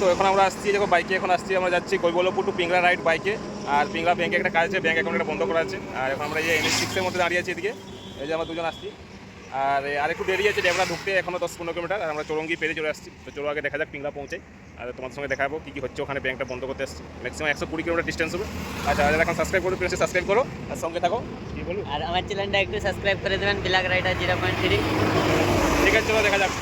তো এখন আমরা আসছি দেখো বাইকে এখন আসছি আমরা যাচ্ছি কৈবল্লপুর টু পিংলা রাইড বাইকে আর পিংলা ব্যাংকে একটা কাজ আছে ব্যাংক অ্যাকাউন্ট বন্ধ করা আছে। আর এখন আমরা এই এনএস সিক্সের মধ্যে দাঁড়িয়ে আছি এদিকে। এই যে আমরা দুজন আসছি। আর আর একটু দেরি আছে ডেবরা ঢুকতে এখনও দশ পনেরো কিলোমিটার। আর আমরা চৌরঙ্গি পেরিয়ে চলে আসছি। তো চলো আগে দেখা যাক পিংলা পৌঁছাই আর তোমার সঙ্গে দেখাবো কী কী হচ্ছে ওখানে ব্যাংকটা বন্ধ করতে আসছি ম্যাক্সিমাম একশো কুড়ি কিলোমিটার ডিস্টেন্স হবে। আচ্ছা আর এখন সাবস্ক্রাইব করো প্লিজ সাবস্ক্রাইব করো। আর সঙ্গে থাকো। কী বলুন আর আমার চ্যানেলটা একটু সাবস্ক্রাইব করে দেবেন black rider zero point three ঠিক আছে চলো দেখা যাক।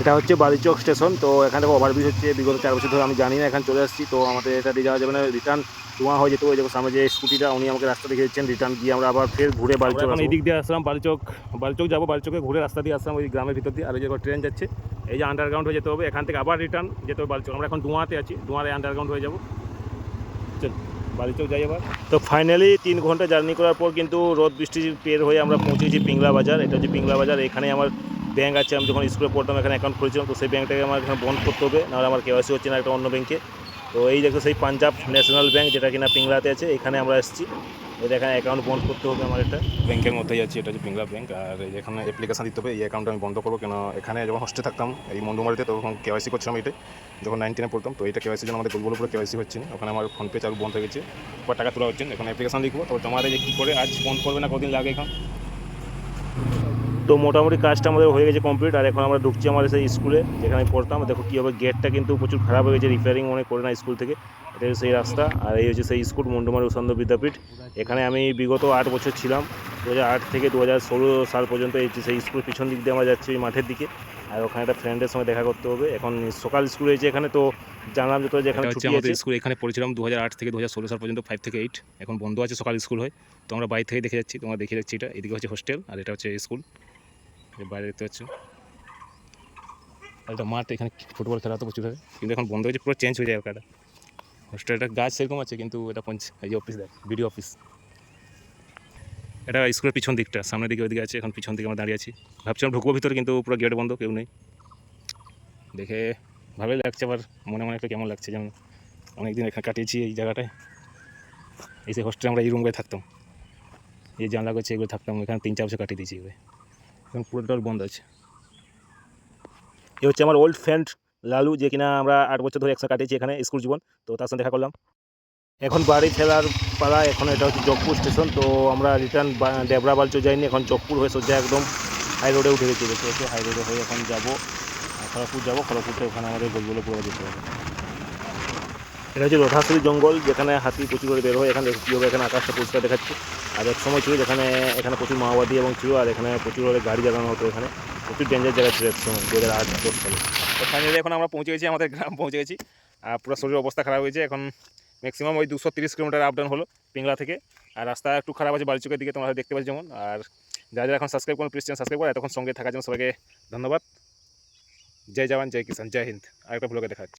এটা হচ্ছে বালিচক স্টেশন তো এখান থেকে ওভারব্রিজ হচ্ছে বিগত চার বছর ধরে আমি জানি না এখানে চলে আসছি তো আমাদের এটা দিয়ে যাওয়া যাবে না রিটার্ন ধোঁয়া হয়ে যেত ওই যে সামনে যে স্কুটিটা উনি আমাকে রাস্তা দেখে দিচ্ছেন রিটার্ন গিয়ে আমরা আবার ফের ঘুরে বালিচক এখন এই দিক দিয়ে আসলাম বালিচক বালচক যাব বালচকে ঘুরে রাস্তা দিয়ে আসলাম ওই গ্রামের ভিতর দিয়ে আর ওই ট্রেন যাচ্ছে এই যে আন্ডারগ্রাউন্ড হয়ে যেতে হবে এখান থেকে আবার রিটার্ন যেতে হবে বালচক আমরা এখন ধোঁয়াতে আছি ধোঁয়ারে আন্ডারগ্রাউন্ড হয়ে যাব। চল বালচক যাই এবার তো ফাইনালি তিন ঘণ্টা জার্নি করার পর কিন্তু রোদ বৃষ্টি পের হয়ে আমরা পৌঁছেছি পিংলা বাজার এটা হচ্ছে পিংলা বাজার এখানে আমার ব্যাংক আছে, আমি যখন স্কুলে পড়তাম, এখানে অ্যাকাউন্ট খুলেছিলাম, তো সেই ব্যাংকটাকে আমার এখানে বন্ধ করতে হবে, নাহলে আমার কেওয়াইসি হচ্ছে না একটা অন্য ব্যাঙ্কে তো এই দেখো সেই পাঞ্জাব ন্যাশনাল ব্যাঙ্ক যেটা কিনা পিংলাতে আছে, এখানে আমরা এসেছি। এটা এখানে অ্যাকাউন্ট বন্ধ করতে হবে আমার একটা। ব্যাংকের মধ্যেই আছি, এটা হচ্ছে পিংলা ব্যাঙ্ক আর এখানে অ্যাপ্লিকেশন দিতে হবে, এই অ্যাকাউন্ট আমি বন্ধ করব কেন এখানে যখন হোস্টে থাকতাম, এই মন্ডুমারিতে তখন কেওয়াইসি করছিলাম এটা যখন নাইন টেনে পড়তাম, তো এটা কেওয়াইসির জন্য আমাদের গোলগুলো কেওয়াইসি হচ্ছে না ওখানে আমার ফোনপে চালু বন্ধ হয়ে গেছে, বা টাকা তোলা হচ্ছে এখন অ্যাপ্লিকেশন লিখব তবে তোমাদের যে কী করে আজ বন্ধ করবে না কদিন লাগে এখন? তো মোটামুটি কাজটা আমাদের হয়ে গেছে কমপ্লিট আর এখন আমরা ঢুকছি আমাদের সেই স্কুলে যেখানে আমি পড়তাম। দেখো কীভাবে গেটটা কিন্তু প্রচুর খারাপ হয়ে গেছে রিপেয়ারিং মনে করে না স্কুল থেকে। এটা হচ্ছে সেই রাস্তা আর এই হচ্ছে সেই স্কুল মন্ডুমারি উসন্দ বিদ্যাপীঠ। এখানে আমি বিগত আট বছর ছিলাম। দু আট থেকে দু হাজার ষোলো সাল পর্যন্ত এই যে সেই স্কুল পিছন দিক দিয়ে আমরা যাচ্ছি ওই মাঠের দিকে। আর ওখানে একটা ফ্রেন্ডের সঙ্গে দেখা করতে হবে। এখন সকাল স্কুল হয়েছে এখানে তো জানলাম যে যেখানে হচ্ছে ছুটি আমাদের আছে। স্কুল এখানে পড়েছিলাম দু হাজার আট থেকে দু হাজার ষোলো সাল পর্যন্ত ফাইভ থেকে এইট এখন বন্ধ আছে সকাল স্কুল হয়। তো আমরা বাইরে থেকে দেখে যাচ্ছি তোমরা দেখে যাচ্ছি এটা। এদিকে হচ্ছে হোস্টেল আর এটা হচ্ছে স্কুল বাইরে দেখতে পাচ্ছ। এটা মাঠ, এখানে ফুটবল খেলা তো প্রচুর হয় কিন্তু এখন বন্ধ হয়েছে পুরো চেঞ্জ হয়ে যায় ওখানটা। হোস্টেলটা গাছ সেরকম আছে, কিন্তু এটা এই অফিস দেখ বিডিও অফিস এটা স্কুলের পিছন দিকটা, সামনের দিকে ওইদিকে আছে, এখন পিছন দিকে আমরা দাঁড়িয়ে আছি। ভাবছিলাম ঢুকবো ভিতরে, কিন্তু পুরো গেট বন্ধ, কেউ নেই। দেখে ভালোই লাগছে, আবার মনে মনে একটা কেমন লাগছে যেমন অনেকদিন এখানে কাটিয়েছি এই জায়গাটায়। এই যে হোস্টেলে আমরা এই রুমগুলো থাকতাম। এই জানলা করছে এগুলো থাকতাম, এখানে তিন চার বছর কাটিয়ে দিয়েছি এগুলো এখন পুরো টোটাল বন্ধ আছে। এ হচ্ছে আমার ওল্ড ফ্রেন্ড লালু, যে কিনা আমরা আট বছর ধরে একসাথে কাটিয়েছি এখানে স্কুল জীবন। তো তার সঙ্গে দেখা করলাম। এখন বাড়ি ফেরার পাড়া এখন এটা হচ্ছে জগপুর স্টেশন তো আমরা রিটার্ন ডেবরা বালচো যাইনি, এখন জগপুর হয়ে সোজা একদম হাই রোডে উঠে গেছি। হাই রোডে হয়ে এখন যাব, খড়গপুর যাব। খড়গপুরতে ওখানে আমাদের গোলগুলো পুরো যেতে হবে। এটা হচ্ছে রোধাশুরি জঙ্গল, যেখানে হাতি প্রচুর করে বের হয়, এখানে কীভাবে এখানে আকাশটা পরিষ্কার দেখাচ্ছে। আর এক সময় ছিল যেখানে, এখানে প্রচুর মাওবাদী এবং ছিল, আর এখানে প্রচুর করে গাড়ি চালানো হতো এখানে। প্রচুর ডেঞ্জার জায়গা ছিল এক সময় দু হাজার আট, দশ সালে। তো ফাইনালি এখন আমরা পৌঁছে গেছি, আমাদের গ্রাম পৌঁছে গেছি। আর পুরো শরীরের অবস্থা খারাপ হয়েছে, এখন ম্যাক্সিমাম ওই দুশো তিরিশ কিলোমিটার আপ ডাউন হলো পিংলা থেকে। আর রাস্তা একটু খারাপ আছে বালিচকের দিকে, তোমরা দেখতে পাচ্ছ যেমন। আর যারা যারা এখন সাবস্ক্রাইব করুন প্লিজ সাবস্ক্রাইব করে, এতক্ষণ সঙ্গে থাকার জন্য সবাইকে ধন্যবাদ। জয় জওয়ান, জয় কিষান জয় হিন্দ। আরেকটা ব্লগে দেখা